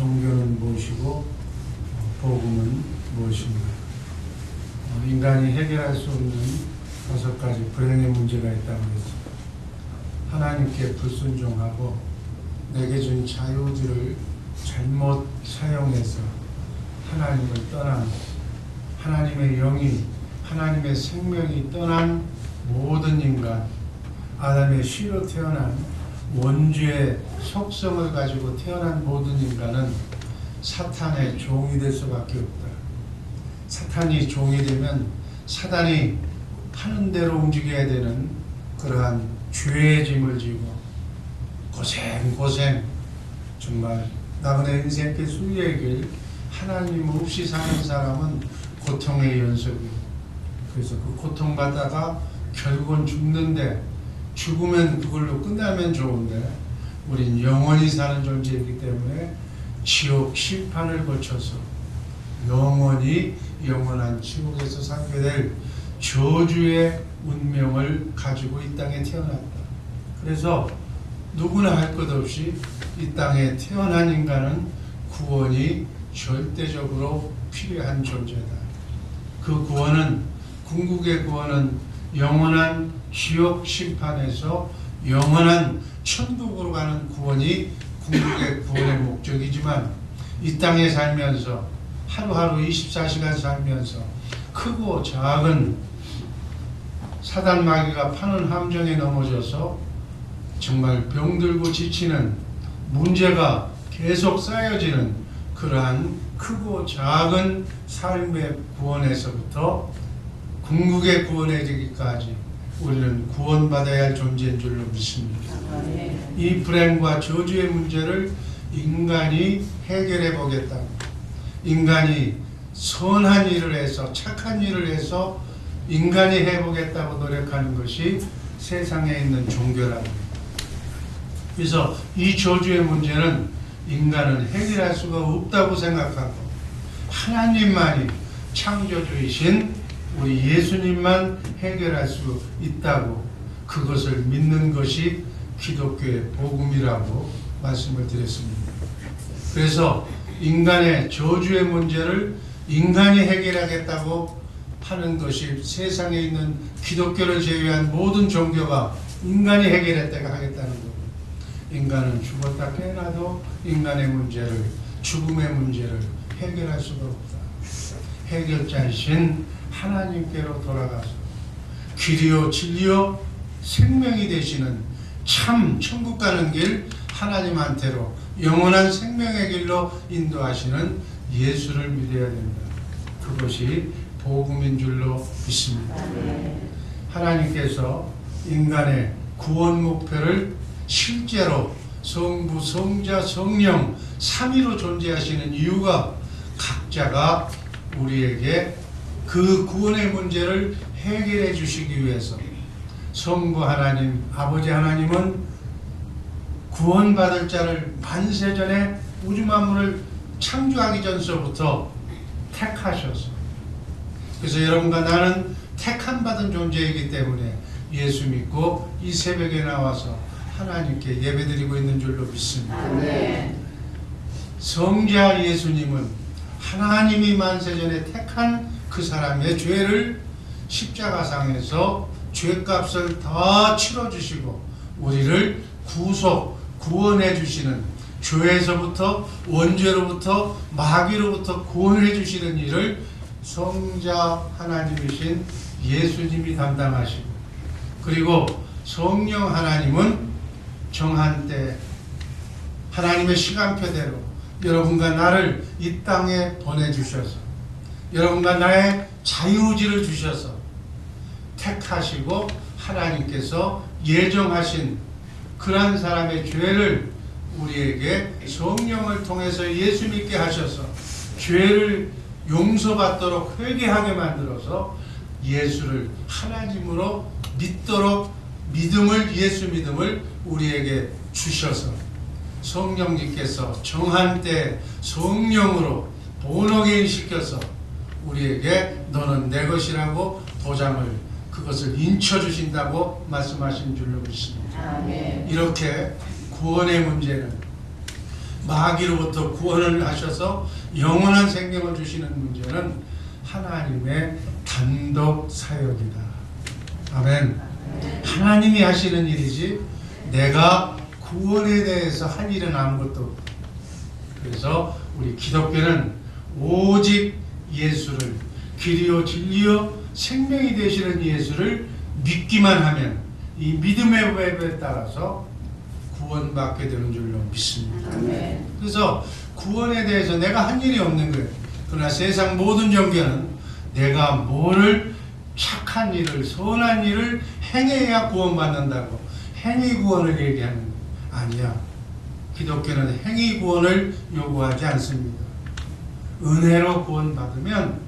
종교는 무엇이고 어, 복음은 무엇인가? 어, 인간이 해결할 수 없는 다섯 가지 불행의 문제가 있다고 해서 하나님께 불순종하고 내게 준 자유지를 잘못 사용해서 하나님을 떠난 하나님의 영이 하나님의 생명이 떠난 모든 인간 아담의 씨로 태어난 원죄의 속성을 가지고 태어난 모든 인간은 사탄의 종이 될 수밖에 없다. 사탄이 종이 되면 사단이 하는 대로 움직여야 되는 그러한 죄의 짐을 지고 고생 고생 정말 나그네 인생길 순례의 길 하나님 없이 사는 사람은 고통의 연속이고 그래서 그 고통받다가 결국은 죽는데 죽으면 그걸로 끝나면 좋은데 우린 영원히 사는 존재이기 때문에 지옥 심판을 거쳐서 영원히 영원한 지옥에서 살게 될 저주의 운명을 가지고 이 땅에 태어났다. 그래서 누구나 할 것 없이 이 땅에 태어난 인간은 구원이 절대적으로 필요한 존재다. 그 구원은 궁극의 구원은 영원한 지옥 심판에서 영원한 천국으로 가는 구원이 궁극의 구원의 목적이지만 이 땅에 살면서 하루하루 24시간 살면서 크고 작은 사단 마귀가 파는 함정에 넘어져서 정말 병들고 지치는 문제가 계속 쌓여지는 그러한 크고 작은 삶의 구원에서부터 궁극의 구원에 이르기까지 우리는 구원받아야 할 존재인 줄로 믿습니다. 이 불행과 저주의 문제를 인간이 해결해 보겠다고 인간이 선한 일을 해서 착한 일을 해서 인간이 해보겠다고 노력하는 것이 세상에 있는 종교랍니다. 그래서 이 저주의 문제는 인간은 해결할 수가 없다고 생각하고 하나님만이 창조주이신 우리 예수님만 해결할 수 있다고 그것을 믿는 것이 기독교의 복음이라고 말씀을 드렸습니다. 그래서 인간의 저주의 문제를 인간이 해결하겠다고 하는 것이 세상에 있는 기독교를 제외한 모든 종교가 인간이 해결했다고 하겠다는 겁니다. 인간은 죽었다 깨어나도 인간의 문제를 죽음의 문제를 해결할 수가 없다. 해결자이신 하나님께로 돌아가서 길이요 진리요 생명이 되시는 참 천국 가는 길 하나님한테로 영원한 생명의 길로 인도하시는 예수를 믿어야 된다. 그것이 복음인 줄로 믿습니다. 하나님께서 인간의 구원 목표를 실제로 성부, 성자, 성령 삼위로 존재하시는 이유가 각자가 우리에게 그 구원의 문제를 해결해 주시기 위해서 성부 하나님, 아버지 하나님은 구원받을 자를 만세전에 우주 만물을 창조하기 전서부터 택하셔서 그래서 여러분과 나는 택함 받은 존재이기 때문에 예수 믿고 이 새벽에 나와서 하나님께 예배드리고 있는 줄로 믿습니다. 성자 예수님은 하나님이 만세전에 택한 그 사람의 죄를 십자가상에서 죄값을 다 치러주시고 우리를 구속, 구원해 주시는 죄에서부터 원죄로부터 마귀로부터 구원해 주시는 일을 성자 하나님이신 예수님이 담당하시고 그리고 성령 하나님은 정한 때 하나님의 시간표대로 여러분과 나를 이 땅에 보내주셔서 여러분과 나의 자유지를 주셔서 택하시고 하나님께서 예정하신 그러한 사람의 죄를 우리에게 성령을 통해서 예수 믿게 하셔서 죄를 용서받도록 회개하게 만들어서 예수를 하나님으로 믿도록 믿음을 예수 믿음을 우리에게 주셔서 성령님께서 정한 때 성령으로 본어게인 시켜서 우리에게 너는 내 것이라고 도장을 그것을 인쳐 주신다고 말씀하신 줄로 믿습니다. 이렇게 구원의 문제는 마귀로부터 구원을 하셔서 영원한 생명을 주시는 문제는 하나님의 단독 사역이다. 아멘. 하나님이 하시는 일이지 내가 구원에 대해서 할 일은 아무것도 없다. 그래서 우리 기독교는 오직 예수를 길이요 진리요 생명이 되시는 예수를 믿기만 하면 이 믿음의 법에 따라서 구원받게 되는 줄로 믿습니다. 그래서 구원에 대해서 내가 한 일이 없는 거예요. 그러나 세상 모든 종교는 내가 뭐를 착한 일을 선한 일을 행해야 구원받는다고 행위 구원을 얘기하는 거예요. 아니야. 기독교는 행위 구원을 요구하지 않습니다. 은혜로 구원받으면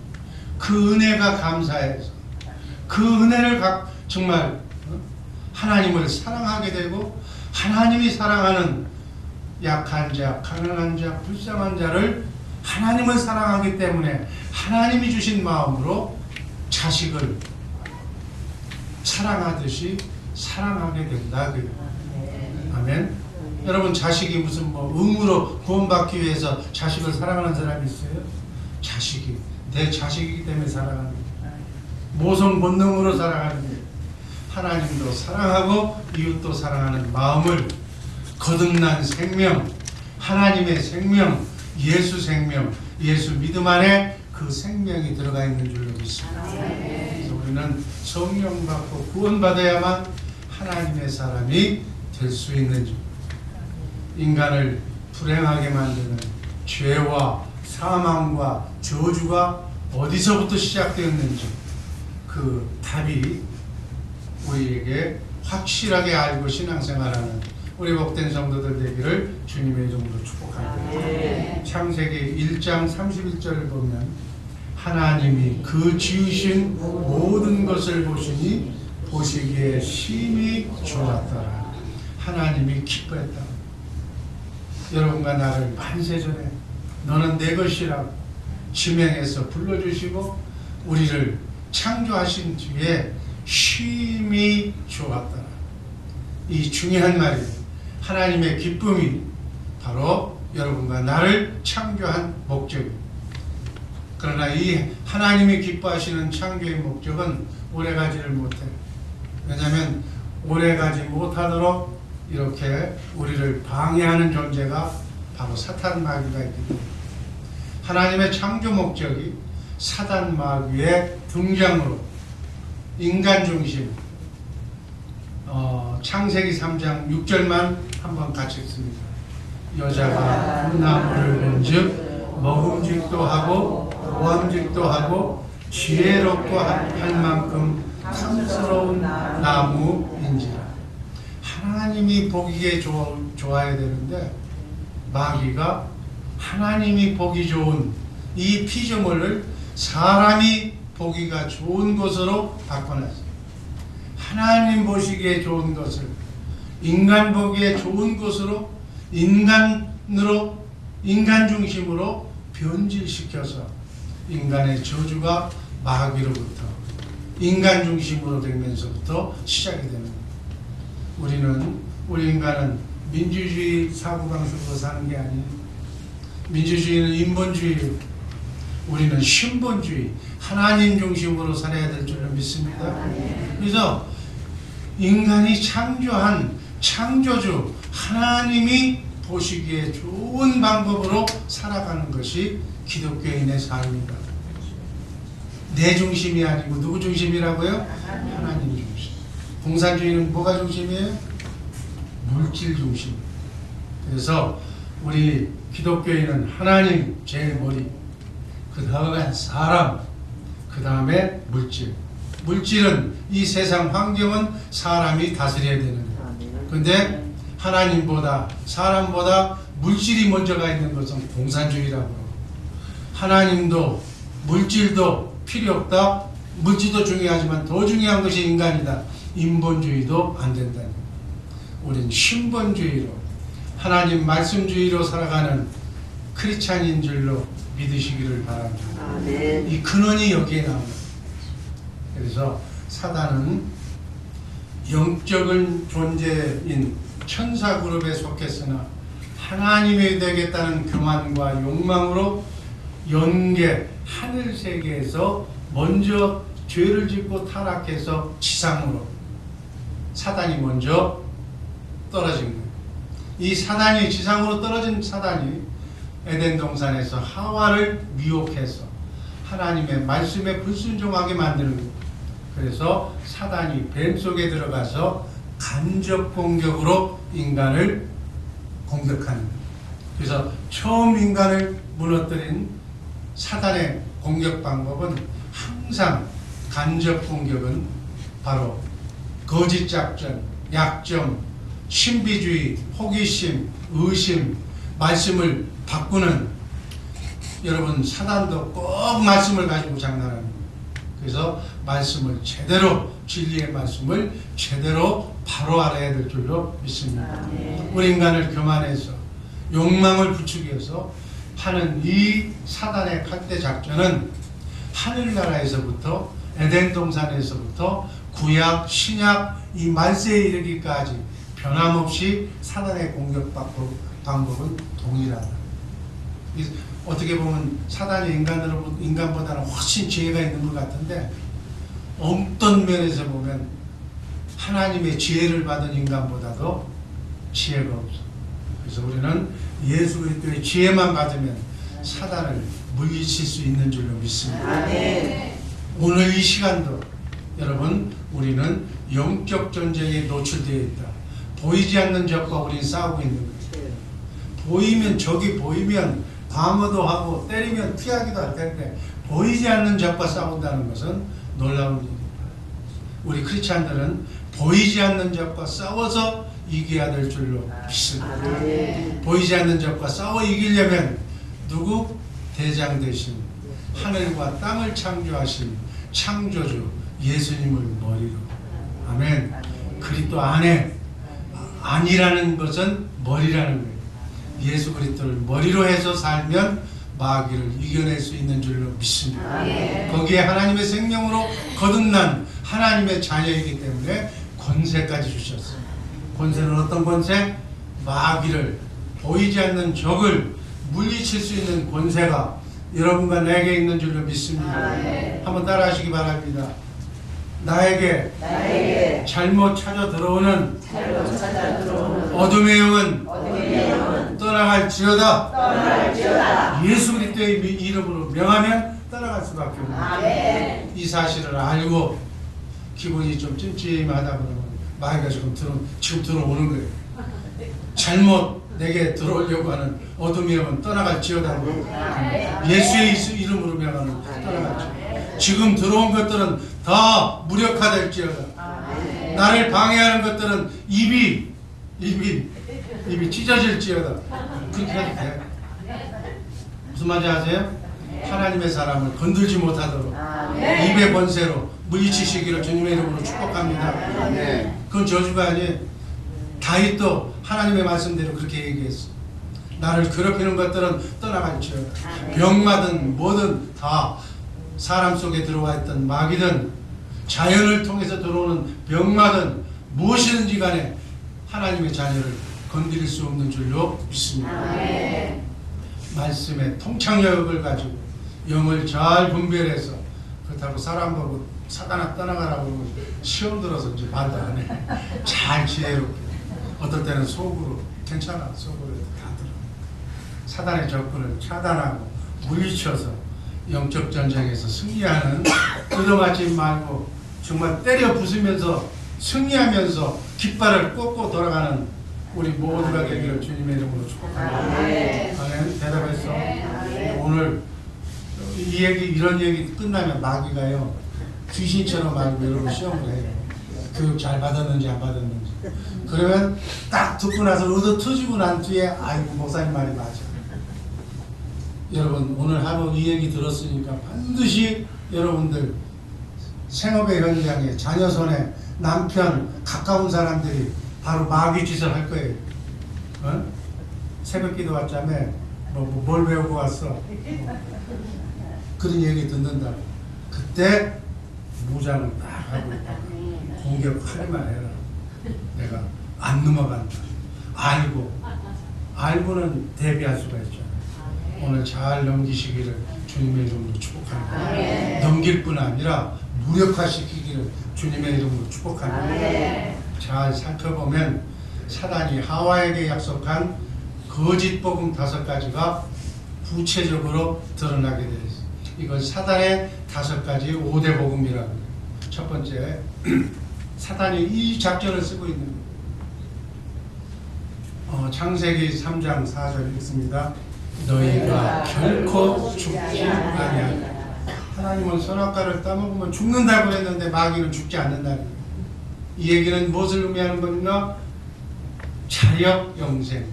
그 은혜가 감사해서 그 은혜를 각 정말 어? 하나님을 사랑하게 되고 하나님이 사랑하는 약한 자, 가난한 자, 불쌍한 자를 하나님을 사랑하기 때문에 하나님이 주신 마음으로 자식을 사랑하듯이 사랑하게 된다. 그래요. 아멘. 여러분 자식이 무슨 뭐 의무로 구원받기 위해서 자식을 사랑하는 사람이 있어요? 자식이 내 자식이기 때문에 사랑하는 거예요. 모성 본능으로 사랑하는 거예요. 하나님도 사랑하고 이웃도 사랑하는 마음을 거듭난 생명, 하나님의 생명, 예수 생명, 예수 믿음 안에 그 생명이 들어가 있는 줄로 믿습니다. 그래서 우리는 성령 받고 구원 받아야만 하나님의 사람이 될 수 있는 줄. 인간을 불행하게 만드는 죄와 사망과 저주가 어디서부터 시작되었는지 그 답이 우리에게 확실하게 알고 신앙생활하는 우리 복된 성도들 되기를 주님의 이름으로 축복합니다. 창세기 1장 31절을 보면 하나님이 그 지으신 모든 것을 보시니 보시기에 심히 좋았더라. 하나님이 기뻐했다. 여러분과 나를 만세전에 너는 내 것이라고 지명해서 불러주시고 우리를 창조하신 뒤에 쉼이 좋았더라. 이 중요한 말이에요. 하나님의 기쁨이 바로 여러분과 나를 창조한 목적입니다. 그러나 이 하나님이 기뻐하시는 창조의 목적은 오래가지를 못해요. 왜냐하면 오래가지 못하도록 이렇게 우리를 방해하는 존재가 바로 사탄 마귀가 있기 때문에 하나님의 창조 목적이 사단 마귀의 등장으로 인간 중심 어, 창세기 3장 6절만 한번 같이 읽습니다. 여자가 그 나무를 본즉 먹음직도 하고 보암직도 하고 지혜롭고 할 만큼 탐스러운 나무인지라 하나님이 보기에 좋아, 좋아야 되는데 마귀가 하나님이 보기 좋은 이 피조물을 사람이 보기가 좋은 것으로 바꿔놨어요. 하나님 보시기에 좋은 것을 인간 보기에 좋은 것으로 인간으로 인간 중심으로 변질시켜서 인간의 저주가 마귀로부터 인간 중심으로 되면서부터 시작이 되는 거예요. 우리는 우리 인간은 민주주의 사고 방식으로 사는 게 아니에요. 민주주의는 인본주의, 우리는 신본주의, 하나님 중심으로 살아야 될 줄로 믿습니다. 그래서 인간이 창조한 창조주 하나님이 보시기에 좋은 방법으로 살아가는 것이 기독교인의 삶이다. 내 중심이 아니고 누구 중심이라고요? 하나님 중심. 공산주의는 뭐가 중심이에요? 물질 중심. 그래서 우리 기독교인은 하나님 제일 머리, 그 다음에 사람, 그 다음에 물질. 물질은 이 세상 환경은 사람이 다스려야 되는 거예요. 근데 하나님보다 사람보다 물질이 먼저가 있는 것은 공산주의라고 하나님도 물질도 필요 없다. 물질도 중요하지만 더 중요한 것이 인간이다. 인본주의도 안 된다. 우린 신본주의로 하나님 말씀주의로 살아가는 크리스찬인 줄로 믿으시기를 바랍니다. 아멘. 이 근원이 여기에 나옵니다. 그래서 사단은 영적인 존재인 천사 그룹에 속했으나 하나님이 되겠다는 교만과 욕망으로 연계 하늘 세계에서 먼저 죄를 짓고 타락해서 지상으로 사단이 먼저 떨어진 거예요. 이 사단이 지상으로 떨어진 사단이 에덴 동산에서 하와를 미혹해서 하나님의 말씀에 불순종하게 만드는 거예요. 그래서 사단이 뱀 속에 들어가서 간접 공격으로 인간을 공격하는. 그래서 처음 인간을 무너뜨린 사단의 공격 방법은 항상 간접 공격은 바로 거짓 작전, 약점, 신비주의, 호기심, 의심, 말씀을 바꾸는 여러분 사단도 꼭 말씀을 가지고 장난합니다. 그래서 말씀을 제대로 진리의 말씀을 제대로 바로 알아야 될 줄로 믿습니다. 우리 인간을 교만해서 욕망을 부추겨서 하는 이 사단의 칼대 작전은 하늘나라에서부터 에덴 동산에서부터 구약 신약 이 말세에 이르기까지 변함없이 사단의 공격 방법- 방법은 동일하다. 이- 어떻게 보면 사단이 인간으로 인간보다는 훨씬 지혜가 있는 것 같은데 어떤 면에서 보면 하나님의 지혜를 받은 인간보다도 지혜가 없어. 그래서 우리는 예수 그리스도의 지혜만 받으면 사단을 물리칠 수 있는 줄로 믿습니다. 오늘 이 시간도 여러분 우리는 영적 전쟁에 노출되어 있다. 보이지 않는 적과 우리는 싸우고 있는 거죠. 보이면 적이 보이면 방어도 하고 때리면 피하기도 할 텐데 보이지 않는 적과 싸운다는 것은 놀라운 일입니다. 우리 크리스찬들은 보이지 않는 적과 싸워서 이겨야 될 줄로 믿습니다. 보이지 않는 적과 싸워 이기려면 누구 대장 되신 하늘과 땅을 창조하신 창조주 예수님을 머리로 아멘. 그리스도 안에 아니라는 것은 머리라는 거예요. 예수 그리스도를 머리로 해서 살면 마귀를 이겨낼 수 있는 줄로 믿습니다. 거기에 하나님의 생명으로 거듭난 하나님의 자녀이기 때문에 권세까지 주셨어요. 권세는 어떤 권세? 마귀를 보이지 않는 적을 물리칠 수 있는 권세가 여러분과 내게 있는 줄로 믿습니다. 한번 따라하시기 바랍니다. 나에게 나에게 잘못 찾아 들어오는 잘못 찾아 들어오는 어둠의 영은 어둠의 영은 떠나갈지어다. 떠날지어다. 예수 그리스도의 미- 이름으로 명하면 떠나갈 수밖에 없는. 이 사실을 알고 기분이 좀 찜찜하다 그러면 마귀가 지금 들어 지금 들어오는 거예요. 잘못 내게 들어오려고 하는 어둠의 영은 떠나갈지어다. 예수의 이름으로 명하는 떠나갈지. 지금 들어온 것들은 다 무력화될지어다. 나를 방해하는 것들은 입이 입이 입이 찢어질지어다. 그렇게 해도 돼. 무슨 말인지 아세요? 하나님의 사람을 건들지 못하도록 입의 번세로 물리치시기를 주님의 이름으로 축복합니다. 그건 저주가 아니에요. 다윗도 하나님의 말씀대로 그렇게 얘기했어. 나를 괴롭히는 것들은 떠나갈지어다. 병마든 뭐든 다 사람 속에 들어와 있던 마귀든 자연을 통해서 들어오는 병마든 무엇이든지 간에 하나님의 자녀를 건드릴 수 없는 줄로 믿습니다. 말씀의 통창력을 가지고 영을 잘 분별해서 그렇다고 사람 보고 사단아 떠나가라고 시험 들어서 이제 말도 안 해. 잘 지혜롭게. 어떨 때는 속으로 괜찮아. 속으로 다 들어. 사단의 접근을 차단하고 물리쳐서 영적 전쟁에서 승리하는 뜯어맞지 말고 정말 때려 부수면서 승리하면서 깃발을 꽂고 돌아가는 우리 모두가 되기를 주님의 이름으로 축복합니다. 아멘. 대답했어. 오늘 이 얘기 이런 얘기 끝나면 마귀가요 귀신처럼 말고 여러분 시험을 해요. 교육 잘 받았는지 안 받았는지. 그러면 딱 듣고 나서 의도 터지고 난 뒤에 아이고 목사님 말이 맞아. 여러분 오늘 하루 이 얘기 들었으니까 반드시 여러분들 생업의 현장에 자녀 손에 남편 가까운 사람들이 바로 마귀 짓을 할 거예요. 어? 새벽기도 왔자며 뭐, 뭐, 뭘 배우고 왔어? 그런 얘기 듣는다. 그때 무장을 딱 하고 공격하기만 해라. 내가 안 넘어간다. 알고 알고는 대비할 수가 있죠. 오늘 잘 넘기시기를 주님의 이름으로 축복합니다. 아멘. 넘길 뿐 아니라 무력화시키기를 주님의 이름으로 축복합니다. 아멘. 잘 살펴보면 사단이 하와에게 약속한 거짓 복음 다섯 가지가 구체적으로 드러나게 되어 있습니다. 이걸 사단의 다섯 가지 5대 복음이라고 해요. 첫 번째, 사단이 이 작전을 쓰고 있는. 어, 창세기 3장 4절 읽습니다. 너희가 결코 죽지 아니하리라. 하나님은 선악과를 따먹으면 죽는다고 그랬는데 마귀는 죽지 않는다는. 이 얘기는 무엇을 의미하는 겁니까? 자력 영생.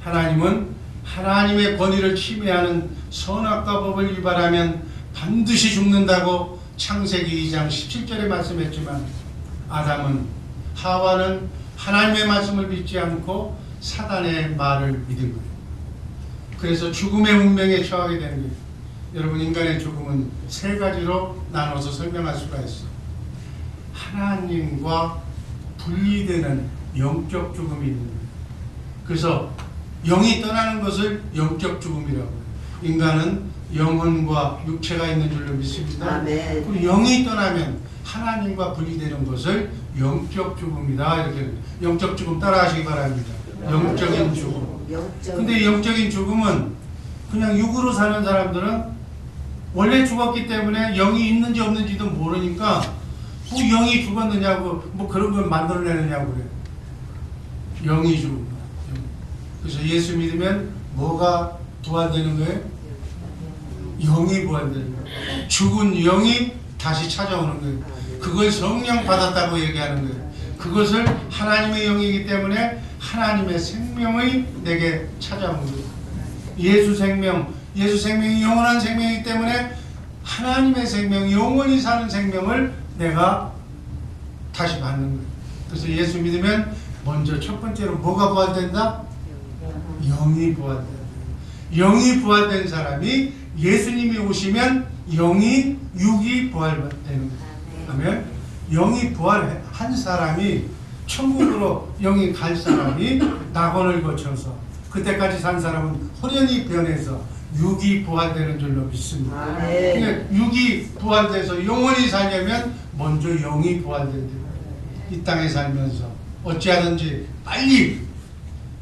하나님은 하나님의 권위를 침해하는 선악과 법을 위반하면 반드시 죽는다고 창세기 2장 17절에 말씀했지만 아담은 하와는 하나님의 말씀을 믿지 않고 사단의 말을 믿은 거예요. 그래서 죽음의 운명에 처하게 되는 거예요. 여러분 인간의 죽음은 세 가지로 나눠서 설명할 수가 있어. 하나님과 분리되는 영적 죽음이 있는 거예요. 그래서 영이 떠나는 것을 영적 죽음이라고 해요. 인간은 영혼과 육체가 있는 줄로 믿습니다. 아멘. 그리고 영이 떠나면 하나님과 분리되는 것을 영적 죽음이다 이렇게 영적 죽음 따라하시기 바랍니다. 영적인 죽음. 영적. 근데 영적인 죽음은 그냥 육으로 사는 사람들은 원래 죽었기 때문에 영이 있는지 없는지도 모르니까 뭐 영이 죽었느냐고 뭐 그런 걸 만들어내느냐고 그래요. 영이 죽은 거야. 그래서 예수 믿으면 뭐가 부활되는 거예요? 영이 부활되는 거예요. 죽은 영이 다시 찾아오는 거예요. 그걸 성령 받았다고 얘기하는 거예요. 그것을 하나님의 영이기 때문에 하나님의 생명이 내게 거예요. 예수 생명, 예수 생명이 영원한 생명이기 때문에 하나님의 생명, 영원히 사는 생명을 내가 다시 받는 거예요. 그래서 예수 믿으면 먼저 첫 번째로 뭐가 부활된다? 영이 부활된다. 영이 부활된 사람이 예수님이 오시면 영이 육이 부활되는 거예요. 그러면 영이 부활한 사람이 천국으로 영이 갈 사람이 낙원을 거쳐서 그때까지 산 사람은 호련히 변해서 육이 부활되는 줄로 믿습니다. 아멘. 그러니까 육이 부활돼서 영원히 살려면 먼저 영이 부활된다. 이 땅에 살면서 어찌하든지 빨리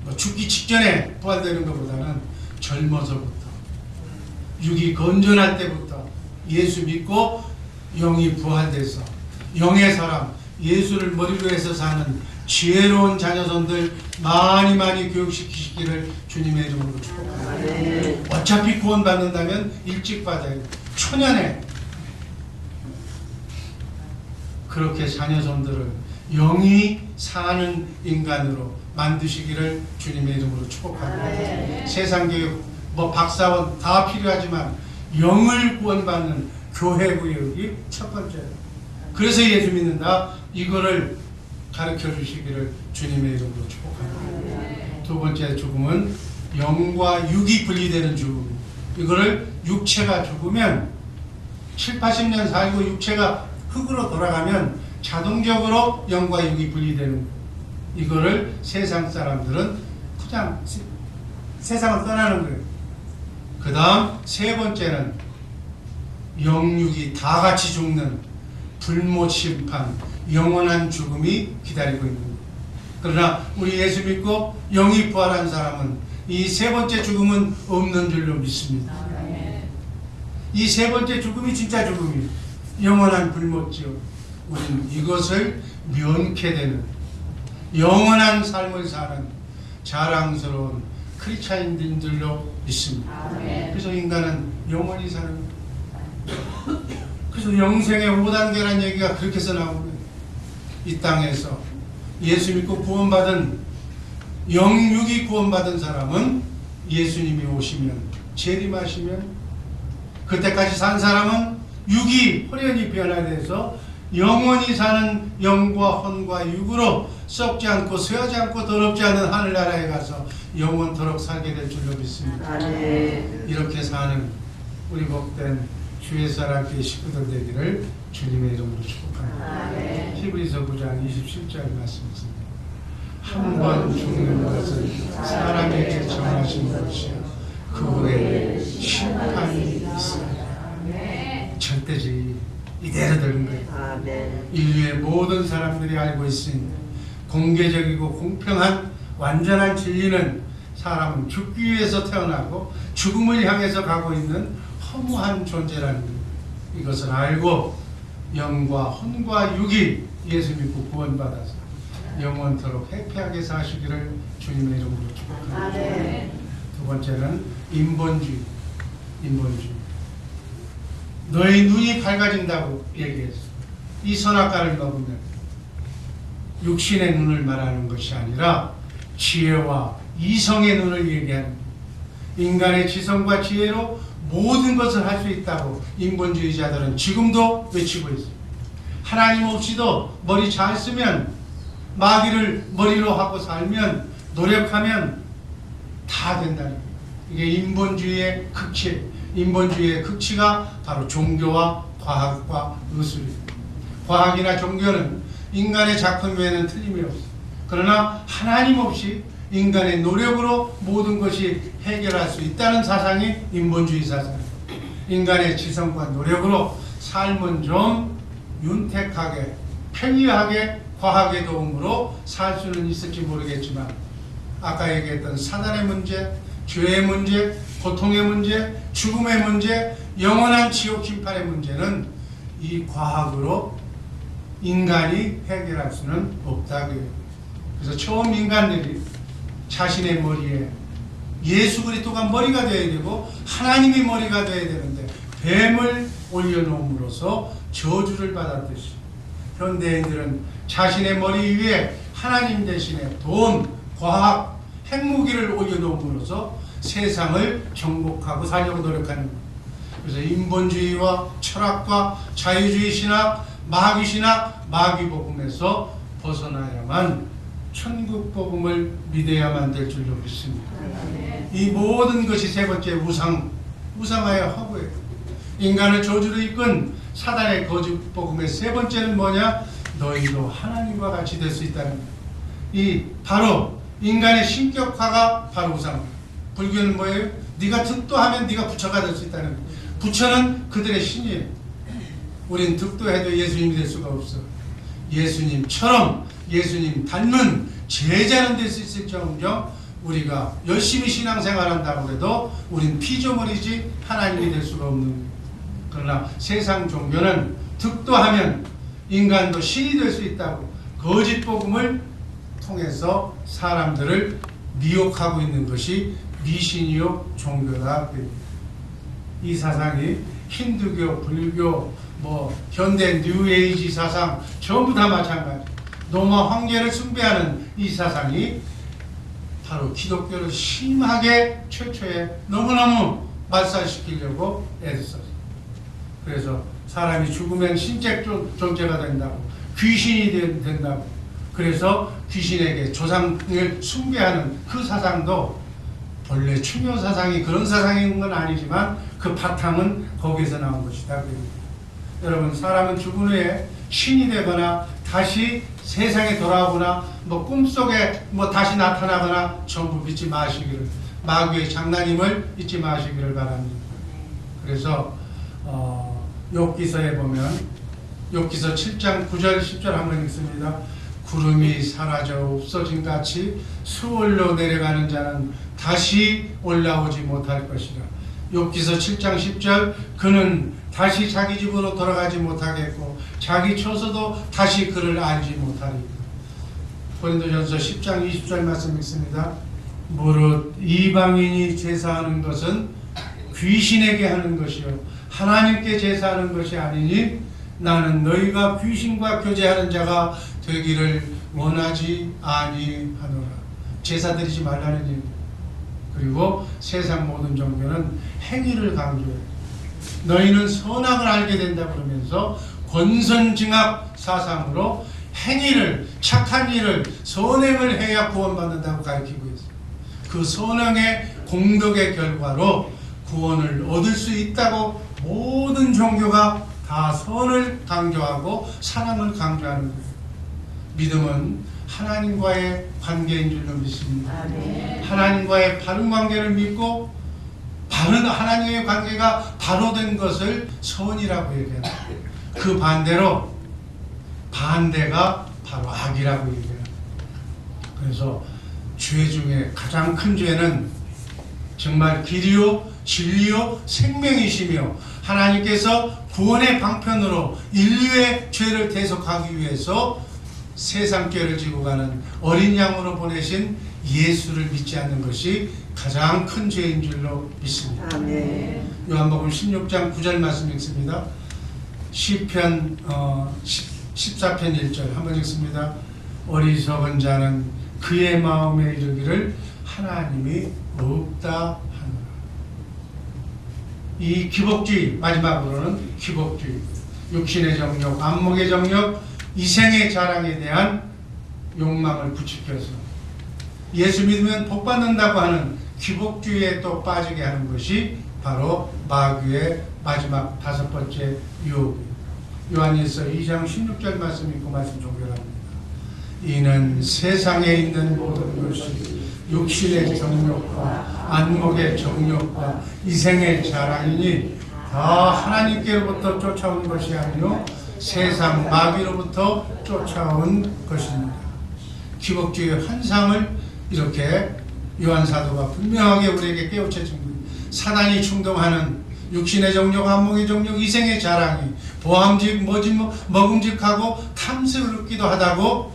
뭐 죽기 직전에 부활되는 것보다는 젊어서부터 육이 건전할 때부터 예수 믿고 영이 부활돼서 영의 사람 예수를 머리로 해서 사는 지혜로운 자녀손들 많이 많이 교육시키시기를 주님의 이름으로 축복합니다. 어차피 구원 받는다면 일찍 받아요. 초년에 그렇게 자녀손들을 영이 사는 인간으로 만드시기를 주님의 이름으로 축복합니다. 세상 교육 뭐 박사원 다 필요하지만 영을 구원받는 교회 구역이 첫 번째예요. 그래서 예수 믿는다. 이거를 가르쳐 주시기를 주님의 이름으로 축복합니다. 두 번째 죽음은 영과 육이 분리되는 죽음. 이거를 육체가 죽으면 7, 80년 살고 육체가 흙으로 돌아가면 자동적으로 영과 육이 분리되는. 이거를 세상 사람들은 그냥 세- 세상을 떠나는 거예요. 그 다음 세 번째는 영육이 다 같이 죽는 불못 심판, 영원한 죽음이 기다리고 있는 거예요. 그러나 우리 예수 믿고 영이 부활한 사람은 이 세 번째 죽음은 없는 줄로 믿습니다. 이 세 번째 죽음이 진짜 죽음이에요. 영원한 불못지요. 우리는 이것을 면케 되는 영원한 삶을 사는 자랑스러운 크리스찬인 들로 믿습니다. 그래서 인간은 영원히 사는. 그래서 영생의 5단계라는 얘기가 그렇게 해서 나오고요. 이 땅에서 예수 믿고 구원받은 영육이 구원받은 사람은 예수님이 오시면 재림하시면 그때까지 산 사람은 육이 호련히 변화돼서 영원히 사는 영과 혼과 육으로 썩지 않고 쇠하지 않고 더럽지 않은 하늘나라에 가서 영원토록 살게 될 줄로 믿습니다. 이렇게 사는 우리 복된 주의 사람께 식구들 되기를 주님의 이름으로 축복합니다. 아멘. 히브리서 9장 27절 말씀입니다. 한 번 죽는 것은 사람에게 정하신 것이요 그 후에 심판이 있습니다. 절대지 이대로 되는 거예요. 아멘. 인류의 모든 사람들이 알고 있습니다. 공개적이고 공평한 완전한 진리는 사람은 죽기 위해서 태어나고 죽음을 향해서 가고 있는 허무한 존재라는 것. 이것을 알고 영과 혼과 육이 예수 믿고 구원받아서 영원토록 해피하게 사시기를 주님의 이름으로 축복합니다. 아멘. 두 번째는 인본주의. 인본주의. 너희 눈이 밝아진다고 얘기했어. 이 선악과를 먹으면 육신의 눈을 말하는 것이 아니라 지혜와 이성의 눈을 얘기하는. 인간의 지성과 지혜로 모든 것을 할 수 있다고 인본주의자들은 지금도 외치고 있어요. 하나님 없이도 머리 잘 쓰면 마귀를 머리로 하고 살면 노력하면 다 된다는 거예요. 이게 인본주의의 극치, 인본주의의 극치가 바로 종교와 과학과 의술입니다. 과학이나 종교는 인간의 작품 외에는 틀림이 없어요. 그러나 하나님 없이 인간의 노력으로 모든 것이 해결할 수 있다는 사상이 인본주의 사상입니다. 인간의 지성과 노력으로 삶은 좀 윤택하게 편리하게 과학의 도움으로 살 수는 있을지 모르겠지만 아까 얘기했던 사단의 문제, 죄의 문제, 고통의 문제, 죽음의 문제, 영원한 지옥 심판의 문제는 이 과학으로 인간이 해결할 수는 없다고요. 그래서 처음 인간들이 자신의 머리에 예수 그리스도가 머리가 되어야 되고 하나님이 머리가 되어야 되는데 뱀을 올려놓음으로써 저주를 받았듯이 현대인들은 자신의 머리 위에 하나님 대신에 돈, 과학, 핵무기를 올려놓음으로써 세상을 정복하고 살려고 노력하는 거예요. 그래서 인본주의와 철학과 자유주의 신학, 마귀 신학, 마귀 복음에서 벗어나야만 천국 복음을 믿어야만 될 줄로 믿습니다. 이 모든 것이 세 번째 우상, 우상하여 허구예요. 인간을 저주로 이끈 사단의 거짓 복음의 세 번째는 뭐냐? 너희도 하나님과 같이 될 수 있다는. 이 바로 인간의 신격화가 바로 우상. 불교는 뭐예요? 네가 득도하면 네가 부처가 될 수 있다는. 부처는 그들의 신이에요. 우린 득도해도 예수님이 될 수가 없어. 예수님처럼 예수님 닮은 제자는 될 수 있을정정 우리가 열심히 신앙생활한다고 해도 우린 피조물이지 하나님이 될 수가 없는 거예요. 그러나 세상 종교는 득도하면 인간도 신이 될 수 있다고 거짓 복음을 통해서 사람들을 미혹하고 있는 것이 미신이요 종교다. 이 사상이 힌두교, 불교, 뭐 현대 뉴에이지 사상 전부 다 마찬가지. 노마 황제를 숭배하는 이 사상이 바로 기독교를 심하게 최초에 너무너무 말살시키려고 애썼어요. 그래서 사람이 죽으면 신적 존- 존재가 된다고 귀신이 된- 된다고 그래서 귀신에게 조상을 숭배하는 그 사상도 본래 추묘 사상이 그런 사상인 건 아니지만 그 바탕은 거기서 나온 것이다. 여러분 사람은 죽은 후에 신이 되거나 다시 세상에 돌아오거나 뭐 꿈속에 뭐 다시 나타나거나 전부 믿지 마시기를 마귀의 장난임을 잊지 마시기를 바랍니다. 그래서 어, 욥기서에 보면 욥기서 7장 9절 10절 한번 읽습니다. 구름이 사라져 없어진 같이 수월로 내려가는 자는 다시 올라오지 못할 것이라. 욥기서 7장 10절 그는 다시 자기 집으로 돌아가지 못하겠고 자기 처소도 다시 그를 알지 못하리라. 고린도전서 10장 20절 말씀 읽습니다. 무릇 이방인이 제사하는 것은 귀신에게 하는 것이요 하나님께 제사하는 것이 아니니 나는 너희가 귀신과 교제하는 자가 되기를 원하지 아니하노라. 제사 드리지 말라는 일. 그리고 세상 모든 종교는 행위를 강조해. 너희는 선악을 알게 된다 그러면서 권선징악 사상으로 행위를 착한 일을 선행을 해야 구원받는다고 가르치고 있어요. 그 선행의 공덕의 결과로 구원을 얻을 수 있다고 모든 종교가 다 선을 강조하고 사랑을 강조하는 거예요. 믿음은 하나님과의 관계인 줄로 믿습니다. 아멘. 하나님과의 바른 관계를 믿고 바른 하나님의 관계가 바로 된 것을 선이라고 얘기합니다. 그 반대로 반대가 바로 악이라고 얘기합니다. 그래서 죄 중에 가장 큰 죄는 정말 길이요 진리요 생명이시며 하나님께서 구원의 방편으로 인류의 죄를 대속하기 위해서 세상 죄를 지고 가는 어린 양으로 보내신 예수를 믿지 않는 것이 가장 큰 죄인 줄로 믿습니다. 아멘. 요한복음 16장 9절 말씀 읽습니다. 시편 어, 14편 1절 한번 읽습니다. 어리석은 자는 그의 마음에 이르기를 하나님이 없다 하노라. 이 기복주의 마지막으로는 기복주의 육신의 정욕, 안목의 정욕, 이생의 자랑에 대한 욕망을 부추겨서 예수 믿으면 복 받는다고 하는 기복주의에 또 빠지게 하는 것이 바로 마귀의 마지막 다섯 번째 유혹이에요. 요한일서 2장 16절 말씀 읽고 말씀 종결합니다. 이는 세상에 있는 모든 것이 육신의 정욕과 안목의 정욕과 이생의 자랑이니 다 하나님께로부터 쫓아온 것이 아니요 세상 마귀로부터 쫓아온 것입니다. 기복주의 환상을 이렇게 요한 사도가 분명하게 우리에게 깨우쳐 줍니다. 사단이 충동하는 육신의 정욕, 안목의 정욕, 이생의 자랑이 보암직, 머짐, 먹음직하고 탐스럽기도 하다고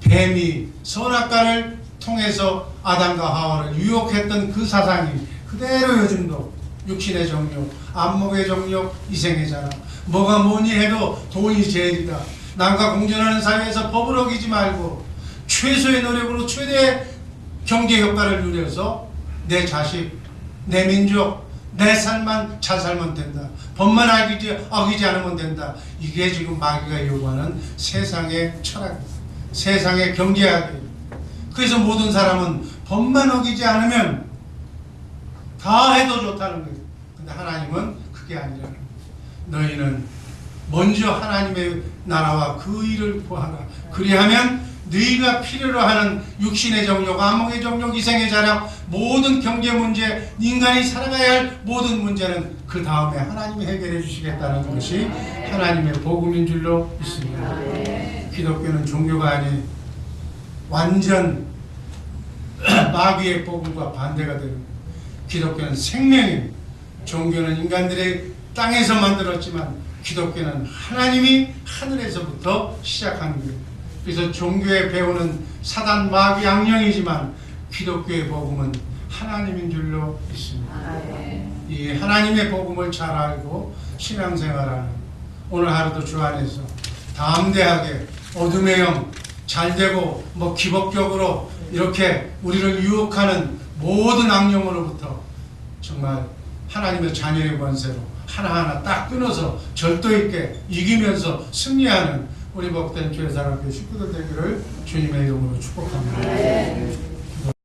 뱀이 선악과를 통해서 아담과 하와를 유혹했던 그 사상이 그대로 요즘도 육신의 정욕, 안목의 정욕, 이생의 자랑 뭐가 뭐니 해도 돈이 제일이다. 남과 공존하는 사회에서 법을 어기지 말고 최소의 노력으로 최대의 경제 효과를 누려서 내 자식, 내 민족, 내 삶만 잘 살면 된다. 법만 어기지, 어기지 않으면 된다. 이게 지금 마귀가 요구하는 세상의 철학입니다. 세상의 경제학이에요. 그래서 모든 사람은 법만 어기지 않으면 다 해도 좋다는 거예요. 근데 하나님은 그게 아니라는 거예요. 너희는 먼저 하나님의 나라와 그 일을 구하라. 그리하면 너희가 필요로 하는 육신의 정욕, 암흑의 정욕, 이생의 자랑, 모든 경제 문제, 인간이 살아가야 할 모든 문제는 그 다음에 하나님이 해결해 주시겠다는 것이 하나님의 복음인 줄로 믿습니다. 기독교는 종교가 아닌 완전 마귀의 복음과 반대가 되는 거예요. 기독교는 생명입니다. 종교는 인간들의 땅에서 만들었지만 기독교는 하나님이 하늘에서부터 시작한 거예요. 그래서 종교에 배우는 사단 마귀 악령이지만 기독교의 복음은 하나님인 줄로 믿습니다. 아멘. 이 하나님의 복음을 잘 알고 신앙생활하는 오늘 하루도 주 안에서 담대하게 어둠의 영 잘되고 뭐 기복적으로 이렇게 우리를 유혹하는 모든 악령으로부터 정말 하나님의 자녀의 권세로 하나하나 딱 끊어서 절도 있게 이기면서 승리하는 우리 복된 교회 사람교 식구들 되기를 주님의 이름으로 축복합니다.